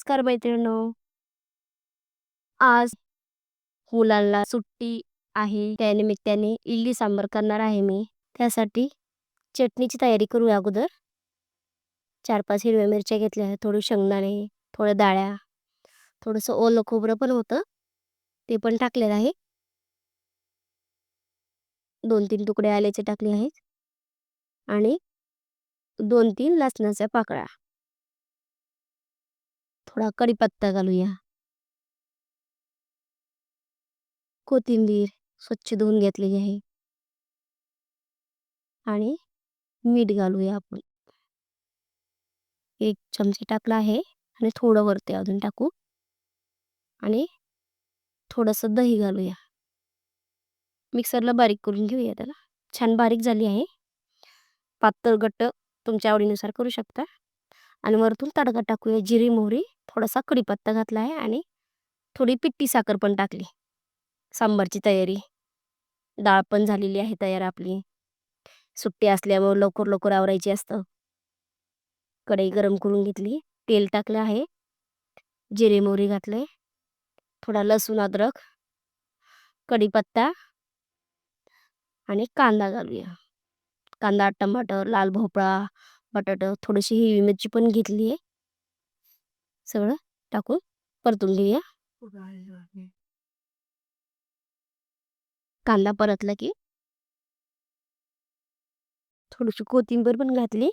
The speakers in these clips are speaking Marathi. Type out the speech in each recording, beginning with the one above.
नमस्कार मैत्रिणींनो. आज मुलांना सुट्टी आहे. त्यानिमित्ताने इडली सांबर करणार आहे मी. त्यासाठी चटणीची तयारी करूया अगोदर. चार पाच हिरव्या मिरच्या घेतल्या आहेत. थोडी शेंगदाणे थोड्या डाळ्या थोडंसं ओलं खोबरं पण होतं. ते पण टाकलेलं आहे. दोन तीन तुकडे आल्याचे टाकले आहेत. आणि दोन तीन लसणाच्या पाकळ्या. थोडा कढीपत्ता घालूया. कोथिंबीर स्वच्छ धुवून घेतलेली आहे. आणि मीठ घालूया आपण. एक चमचे टाकला आहे आणि थोडं वरती अजून टाकू. आणि थोडंसं दही घालूया. मिक्सरला बारीक करून घेऊया त्याला. छान बारीक झाली आहे. पातळ घट्ट तुमच्या आवडीनुसार करू शकता. आणि वरतून तडका टाकूया जिरी मोहरी. थोडासा कढीपत्ता घातला आहे आणि थोडी पिट्टी साखर पण टाकली. सांबारची तयारी. डाळ पण झालेली आहे तयार आपली. सुट्टी असल्यामुळे लवकर लवकर आवरायची असतं. कढई गरम करून घेतली. तेल टाकलं आहे. जिरे मोहरी घातले. थोडा लसूण अद्रक कढीपत्ता आणि कांदा घालूया. कांदा टमाटर लाल भोपळा बटाटं थोडीशी हिरवी मिरची पण घेतली आहे. सगळं टाकून परतून घेऊया. कांदा परतला की थोडीशी कोथिंबीर पण घातली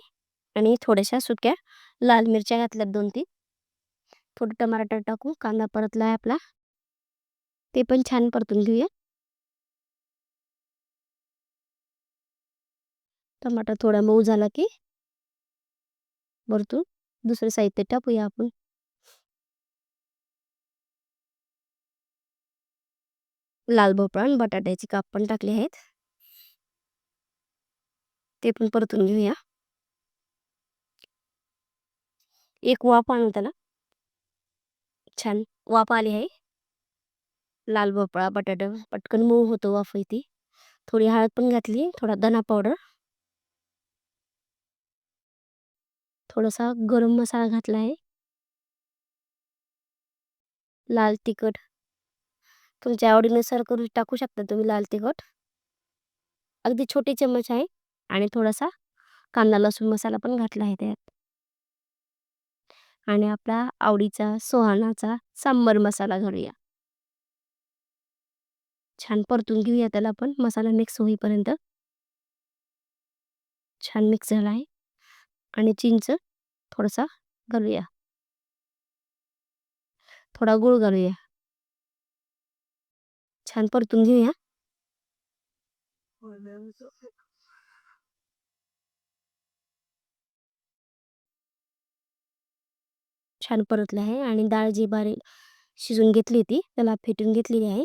आणि थोड्याशा सुक्या लाल मिरच्या घातल्यात दोन तीन. थोडं टमाटर टाकून कांदा परतला आहे आपला. ते पण छान परतून घेऊया. टमाटर थोडा मऊ झाला की वरतून दुसरं साहित्य टाकूया आपण. लाल भोपळा आणि बटाट्याची काप पण टाकले आहेत. ते पण परतून घेऊया. एक वाफ आणू त्याला. छान वाफ आली आहे. लाल भोपळा बटाटा पटकन मऊ होतो वाफ ती थोडी हळद पण घातली थोडा धना पावडर. थोडासा गरम मसाला घातला आहे. लाल तिखट. तुमच्या आवडीनुसार करू टाकू शकता तुम्ही लाल तिखट. अगदी छोटे चम्मच आहे आणि थोडासा कांदा लसूण मसाला पण घातला आहे त्यात. आणि आपला आवडीचा सोहानाचा सांबर मसाला घालूया छान परतून घेऊया त्याला आपण. मसाला मिक्स होईपर्यंत. छान मिक्स झाला आहे. आणि चिंच थोडासा घालूया. थोडा गुळ घालूया. छान परतून घेऊया. छान परतलं आहे आणि डाळ जी बारीक शिजून घेतली होती त्याला फेटून घेतलेली आहे.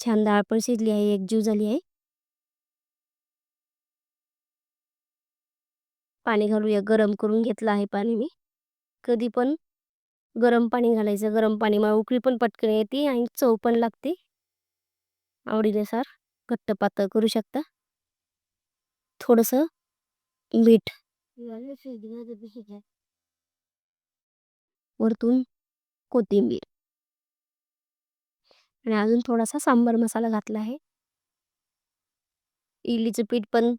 छान डाळ पण शिजली आहे एकजीव झाली आहे. पाणी घालूया गरम करून घेतलं आहे पाणी मी. कधी पण गरम पाणी घालायचं गरम पाणी मग उकळी पण पटकन येते आणि चव पण लागते. आवडीनुसार घट्ट पातळ करू शकता. थोडंसं मीठ. वरतून कोथिंबीर. आणि अजून थोडासा सांबर मसाला घातला आहे. इडलीचं पीठ पण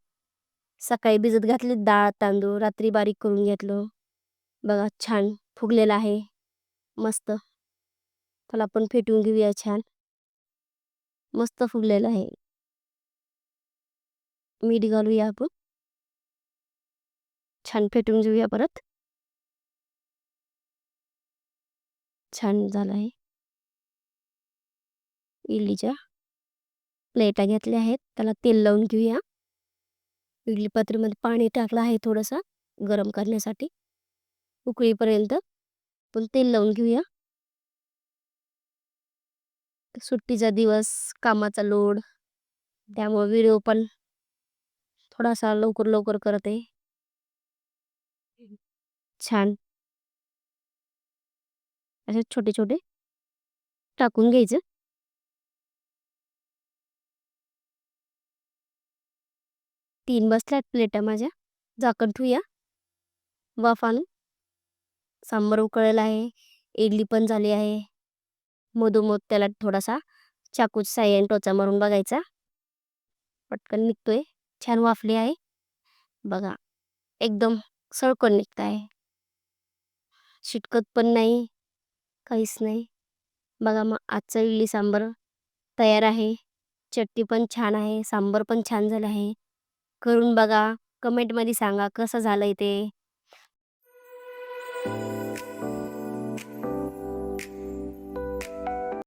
सकाळी भिजत घातले. डाळ तांदूळ रात्री बारीक करून घेतलं. बघा छान फुगलेला आहे. मस्त. त्याला आपण फेटून घेऊया छान. मस्त फुगलेलं आहे. मीठ घालूया आपण. छान फेटून घेऊया परत. छान झालं आहे. इडलीच्या प्लेटा घेतल्या आहेत. त्याला तेल लावून घेऊया. इडली पात्रीमध्ये पाणी टाकलं आहे थोडंसं गरम करण्यासाठी. उकळीपर्यंत पण तेल लावून घेऊया. सुट्टीचा दिवस कामाचा लोड त्यामुळे व्हिडिओ पण थोडासा लवकर लवकर करते. छान. असे छोटे छोटे टाकून घ्यायचं. तीन बसल्यात प्लेटा माझ्या. झाकण ठेवूया. वाफ सांबार उकळलेला आहे. इडली पण झाली आहे. मधोमध त्याला थोडासा चाकूच्या साह्याने टोचा मारून बघायचा. पटकन निघतोय. छान वाफली आहे. बघा. एकदम सळकण निघत आहे. शिटकत पण नाही. काहीच नाही. बघा मग आजचा इडली सांबर तयार आहे. चटणी पण छान आहे. सांबर पण छान झालं आहे. करून बघा. कमेंटमध्ये सांगा कसं झालं आहे ते.